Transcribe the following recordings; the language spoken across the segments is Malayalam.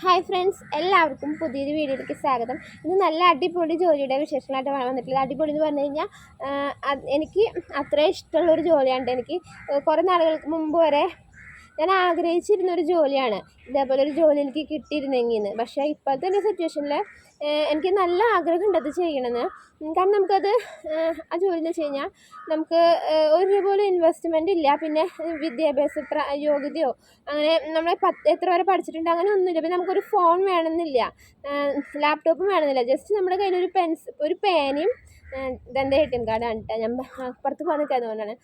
ഹായ് ഫ്രണ്ട്സ് എല്ലാവർക്കും പുതിയൊരു വീഡിയോയിലേക്ക് സ്വാഗതം. ഇന്ന് നല്ല അടിപൊളി ജോലിയുടെ വിശേഷങ്ങളായിട്ട് വന്നിട്ടുള്ളത്. അടിപൊളി എന്ന് പറഞ്ഞു കഴിഞ്ഞാൽ എനിക്ക് അത്ര ഇഷ്ടമുള്ളൊരു ജോലിയാണ്. എനിക്ക് കുറേ നാളുകൾക്ക് മുമ്പ് വരെ ഞാൻ ആഗ്രഹിച്ചിരുന്ന ഒരു ജോലിയാണ്. ഇതേപോലെ ഒരു ജോലി എനിക്ക് കിട്ടിയിരുന്നെങ്കിൽ പക്ഷേ ഇപ്പോഴത്തെ എന്റെ സിറ്റുവേഷനിൽ എനിക്ക് നല്ല ആഗ്രഹമുണ്ട് അത് ചെയ്യണമെന്ന്. കാരണം നമുക്കത് ആ ജോലി എന്ന് വെച്ച് കഴിഞ്ഞാൽ നമുക്ക് ഒരു രൂപ ഇൻവെസ്റ്റ്മെന്റ് ഇല്ല. പിന്നെ വിദ്യാഭ്യാസ യോഗ്യതയോ അങ്ങനെ നമ്മൾ പത്ത് എത്ര വരെ പഠിച്ചിട്ടുണ്ട് അങ്ങനെ ഒന്നുമില്ല. പിന്നെ നമുക്കൊരു ഫോൺ വേണമെന്നില്ല. ലാപ്ടോപ്പും വേണമെന്നില്ല. ജസ്റ്റ് നമ്മുടെ കയ്യിൽ ഒരു പെൻസ് ഒരു പേനയും ഇതെന്റെ എ ടി എം കാർഡാണ് കേട്ടോ ഞാൻ പുറത്ത് പോകാൻ നിൽക്കാത്തതുകൊണ്ടാണ്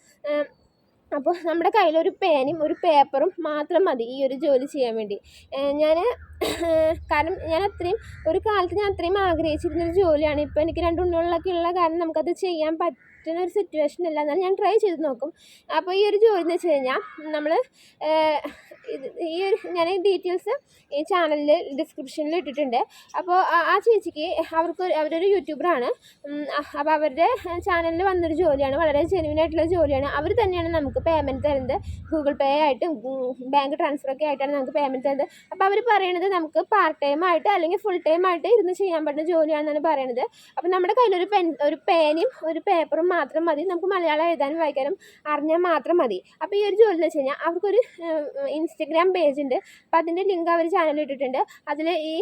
അപ്പോൾ നമ്മുടെ കയ്യിലൊരു പേനയും ഒരു പേപ്പറും മാത്രം മതി ഈ ഒരു ജോലി ചെയ്യാൻ വേണ്ടി. ഞാൻ കാരണം ഞാൻ അത്രയും ഒരു കാലത്ത് ഞാൻ അത്രയും ആഗ്രഹിച്ചിരുന്നൊരു ജോലിയാണ്. ഇപ്പോൾ എനിക്ക് രണ്ട് ഉണ്ണികളൊക്കെ ഉള്ള കാരണം നമുക്കത് ചെയ്യാൻ പറ്റുന്ന ഒരു സിറ്റുവേഷൻ അല്ല. എന്നാലും ഞാൻ ട്രൈ ചെയ്ത് നോക്കും. അപ്പോൾ ഈ ഒരു ജോലി എന്ന് വെച്ച് കഴിഞ്ഞാൽ നമ്മൾ ഈ ഒരു ഞാൻ ഈ ഡീറ്റെയിൽസ് ഈ ചാനലിൽ ഡിസ്ക്രിപ്ഷനിൽ ഇട്ടിട്ടുണ്ട്. അപ്പോൾ ആ ചേച്ചിക്ക് അവർക്ക് അവരൊരു യൂട്യൂബറാണ് അപ്പോൾ അവരുടെ ചാനലിൽ വന്നൊരു ജോലിയാണ് വളരെ ജെനുവിൻ ആയിട്ടുള്ള ജോലിയാണ്. അവർ തന്നെയാണ് നമുക്ക് പേയ്മെന്റ് തരുന്നത്. ഗൂഗിൾ പേ ആയിട്ടും ബാങ്ക് ട്രാൻസ്ഫർ ഒക്കെ ആയിട്ടാണ് നമുക്ക് പേയ്മെന്റ് തരുന്നത്. അപ്പോൾ അവർ പറയണത് നമുക്ക് പാർട്ട് ടൈം ആയിട്ട് അല്ലെങ്കിൽ ഫുൾ ടൈം ആയിട്ട് ഇരുന്ന് ചെയ്യാൻ പറ്റുന്ന ജോലിയാണെന്നാണ് പറയണത്. അപ്പോൾ നമ്മുടെ കയ്യിലൊരു പെൻ ഒരു പേനയും ഒരു പേപ്പറും മാത്രം മതി. നമുക്ക് മലയാളം എഴുതാനും വായിക്കാനും അറിഞ്ഞാൽ മാത്രം മതി. അപ്പോൾ ഈ ഒരു ജോലി എന്ന് വെച്ച് കഴിഞ്ഞാൽ അവർക്കൊരു ഇൻസ്റ്റഗ്രാം പേജ് ഉണ്ട്. അപ്പോൾ അതിന്റെ ലിങ്ക് അവർ ചാനലിൽ ഇട്ടിട്ടുണ്ട്. അതിൽ ഈ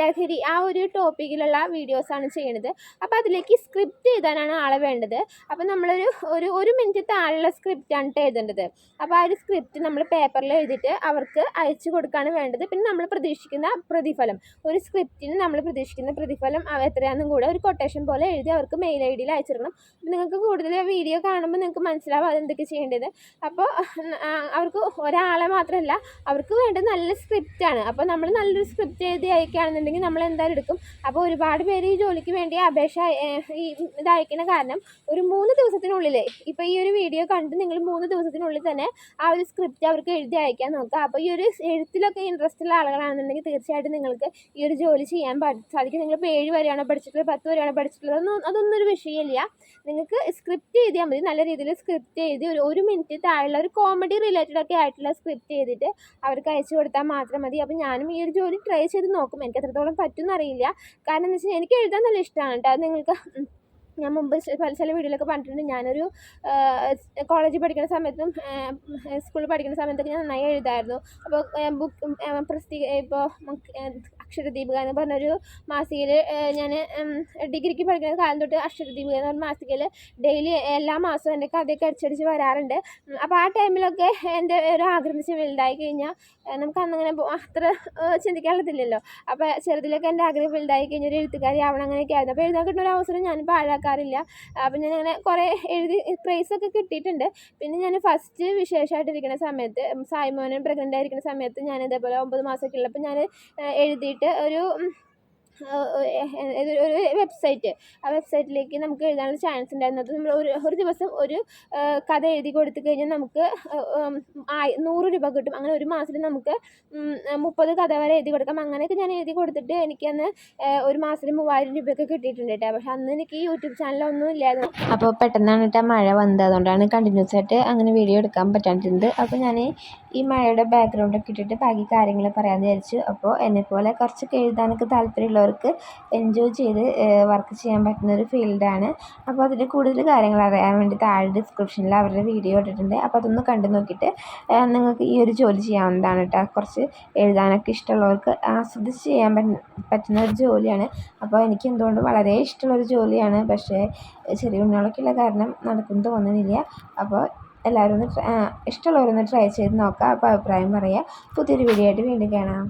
ലഹരി ആ ഒരു ടോപ്പിക്കിലുള്ള വീഡിയോസാണ് ചെയ്യണത്. അപ്പോൾ അതിലേക്ക് സ്ക്രിപ്റ്റ് എഴുതാനാണ് ആളെ വേണ്ടത്. അപ്പോൾ നമ്മളൊരു ഒരു ഒരു മിനിറ്റ് താഴെയുള്ള സ്ക്രിപ്റ്റാണ് എഴുതേണ്ടത്. അപ്പോൾ ആ ഒരു സ്ക്രിപ്റ്റ് നമ്മൾ പേപ്പറിൽ എഴുതിയിട്ട് അവർക്ക് അയച്ചു കൊടുക്കുകയാണ് വേണ്ടത്. പിന്നെ നമ്മൾ പ്രതീക്ഷിക്കുന്ന പ്രതിഫലം. ഒരു സ്ക്രിപ്റ്റിന് നമ്മൾ പ്രതീക്ഷിക്കുന്ന പ്രതിഫലം എത്രയാണെന്നും കൂടെ ഒരു കൊട്ടേഷൻ പോലെ എഴുതി അവർക്ക് മെയിൽ ഐ ഡിയിൽ അയച്ചിടണം നിങ്ങൾക്ക് കൂടുതൽ വീഡിയോ കാണുമ്പോൾ നിങ്ങൾക്ക് മനസ്സിലാവും അതെന്തൊക്കെ ചെയ്യേണ്ടത്. അപ്പോൾ അവർക്ക് ഒരാളെ മാത്രമല്ല അവർക്ക് വേണ്ടത് നല്ല സ്ക്രിപ്റ്റാണ് അപ്പോൾ നമ്മൾ നല്ലൊരു സ്ക്രിപ്റ്റ് എഴുതി അയക്കുകയാണെന്നുണ്ടെങ്കിൽ നമ്മൾ എന്തായാലും എടുക്കും. അപ്പോൾ ഒരുപാട് പേര് ഈ ജോലിക്ക് വേണ്ടി അപേക്ഷ ഈ ഇത് അയക്കുന്ന കാരണം ഒരു മൂന്ന് ദിവസത്തിനുള്ളിൽ ഇപ്പോൾ ഈ ഒരു വീഡിയോ കണ്ട് നിങ്ങൾ മൂന്ന് ദിവസത്തിനുള്ളിൽ തന്നെ ആ ഒരു സ്ക്രിപ്റ്റ് അവർക്ക് എഴുതി അയക്കാൻ നോക്കുക. അപ്പോൾ ഈ ഒരു എഴുത്തിലൊക്കെ ഇൻട്രസ്റ്റ് ഉള്ള ആളുകളാണെന്നുണ്ടെങ്കിൽ തീർച്ചയായിട്ടും നിങ്ങൾക്ക് ഈ ഒരു ജോലി ചെയ്യാൻ സാധിക്കും. നിങ്ങളിപ്പോൾ ഏഴ് വരെയാണോ പഠിച്ചിട്ടുള്ളത് പത്ത് വരെയാണോ പഠിച്ചിട്ടുള്ളത് അതൊന്നും അതൊന്നും ഒരു വിഷയമില്ല. നിങ്ങൾക്ക് സ്ക്രിപ്റ്റ് എഴുതിയാൽ മതി. നല്ല രീതിയിൽ സ്ക്രിപ്റ്റ് എഴുതി ഒരു ഒരു മിനിറ്റ് താഴെയുള്ള ഒരു കോമഡി റിലേറ്റഡ് ഒക്കെ ആയിട്ടുള്ള സ്ക്രിപ്റ്റ് ചെയ്തിട്ട് അവർക്ക് അയച്ചു കൊടുത്താൽ മാത്രം മതി. അപ്പോൾ ഞാനും ഈ ഒരു ജോലി ട്രൈ ചെയ്ത് നോക്കും. എനിക്ക് എത്രത്തോളം പറ്റുമെന്ന് അറിയില്ല. കാരണം എന്താ വെച്ചാൽ എനിക്ക് എഴുതാൻ നല്ല ഇഷ്ടമാണ് കേട്ടോ നിങ്ങൾക്ക് ഞാൻ മുമ്പ് പല ചില വീഡിയോയിലൊക്കെ പറഞ്ഞിട്ടുണ്ട്. ഞാനൊരു കോളേജിൽ പഠിക്കുന്ന സമയത്തും സ്കൂളിൽ പഠിക്കുന്ന സമയത്തൊക്കെ ഞാൻ നന്നായി എഴുതായിരുന്നു. അപ്പോൾ ബുക്ക് പ്രസിദ്ധീ ഇപ്പോൾ അക്ഷരദീപിക എന്ന് പറഞ്ഞൊരു മാസികയിൽ ഞാൻ ഡിഗ്രിക്ക് പഠിക്കുന്ന കാലം തൊട്ട് അക്ഷരദീപിക എന്ന് പറഞ്ഞ മാസികയിൽ ഡെയിലി എല്ലാ മാസവും എന്റെ കഥയൊക്കെ അടിച്ചടിച്ച് വരാറുണ്ട്. അപ്പോൾ ആ ടൈമിലൊക്കെ എന്റെ ഒരു ആഗ്രഹം വലുതായി കഴിഞ്ഞാൽ നമുക്ക് അന്നങ്ങനെ അത്ര ചിന്തിക്കാനുള്ളതില്ലല്ലോ. അപ്പോൾ ചെറുതിലൊക്കെ എന്റെ ആഗ്രഹം വലുതായി കഴിഞ്ഞാൽ ഒരു എഴുത്തുകാരി ആവണം അങ്ങനെയൊക്കെ ആയിരുന്നു. അപ്പോൾ എഴുതാൻ കിട്ടുന്ന ഒരു അവസരം ഞാൻ പാഴാക്കാറില്ല അപ്പോൾ ഞാൻ കുറേ എഴുതി പ്രൈസൊക്കെ കിട്ടിയിട്ടുണ്ട്. പിന്നെ ഞാൻ ഫസ്റ്റ് വിശേഷമായിട്ടിരിക്കുന്ന സമയത്ത് സായ്മോനും പ്രഗ്നന്റ് ആയിരിക്കുന്ന സമയത്ത് ഞാൻ ഇതേപോലെ ഒമ്പത് മാസമൊക്കെ ഉള്ളപ്പോൾ ഞാൻ എഴുതിയിട്ട് ഒരു ഒരു വെബ്സൈറ്റ് ആ വെബ്സൈറ്റിലേക്ക് നമുക്ക് എഴുതാനുള്ള ചാൻസ് ഉണ്ടായിരുന്നത് നമ്മൾ ഒരു ഒരു ദിവസം ഒരു കഥ എഴുതി കൊടുത്തു കഴിഞ്ഞാൽ നമുക്ക് നൂറ് രൂപ കിട്ടും. അങ്ങനെ ഒരു മാസത്തിൽ നമുക്ക് മുപ്പത് കഥ വരെ എഴുതി കൊടുക്കാം. അങ്ങനെയൊക്കെ ഞാൻ എഴുതി കൊടുത്തിട്ട് എനിക്കന്ന് ഒരു മാസത്തിൽ മൂവായിരം രൂപയൊക്കെ കിട്ടിയിട്ടുണ്ട് കേട്ടോ. പക്ഷെ അന്ന് എനിക്ക് യൂട്യൂബ് ചാനലൊന്നും ഇല്ലായിരുന്നു. അപ്പോൾ പെട്ടെന്നാണ് കേട്ടോ മഴ വന്നത്. അതുകൊണ്ടാണ് കണ്ടിന്യൂസ് ആയിട്ട് അങ്ങനെ വീഡിയോ എടുക്കാൻ പറ്റാണ്ടിരുന്നത്. അപ്പോൾ ഞാൻ ഈ മഴയുടെ ബാക്ക്ഗ്രൗണ്ടൊക്കെ ഇട്ടിട്ട് ബാക്കി കാര്യങ്ങൾ പറയാമെന്ന് വിചാരിച്ചു. അപ്പോൾ എന്നെപ്പോലെ കുറച്ചൊക്കെ എഴുതാനൊക്കെ താല്പര്യമുള്ളവർ അവർക്ക് എൻജോയ് ചെയ്ത് വർക്ക് ചെയ്യാൻ പറ്റുന്ന ഒരു ഫീൽഡാണ്. അപ്പോൾ അതിന്റെ കൂടുതൽ കാര്യങ്ങൾ അറിയാൻ വേണ്ടി താഴെ ഡിസ്ക്രിപ്ഷനിൽ അവരുടെ വീഡിയോ ഇട്ടിട്ടുണ്ട്. അപ്പോൾ അതൊന്ന് കണ്ടു നോക്കിയിട്ട് നിങ്ങൾക്ക് ഈ ഒരു ജോലി ചെയ്യാവുന്നതാണ് കേട്ടോ കുറച്ച് എഴുതാനൊക്കെ ഇഷ്ടമുള്ളവർക്ക് ആസ്വദിച്ച് ചെയ്യാൻ പറ്റുന്ന ഒരു ജോലിയാണ്. അപ്പോൾ എനിക്ക് എന്തുകൊണ്ടും വളരെ ഇഷ്ടമുള്ളൊരു ജോലിയാണ്. പക്ഷേ ചെറിയ ഉള്ള കാരണം നടക്കും തോന്നുന്നില്ല അപ്പോൾ എല്ലാവരും ഒന്ന് ഇഷ്ടമുള്ളവരൊന്ന് ട്രൈ ചെയ്ത് നോക്കുക അപ്പോൾ അഭിപ്രായം പറയുക പുതിയൊരു വീഡിയോ ആയിട്ട് വീണ്ടും കാണാം.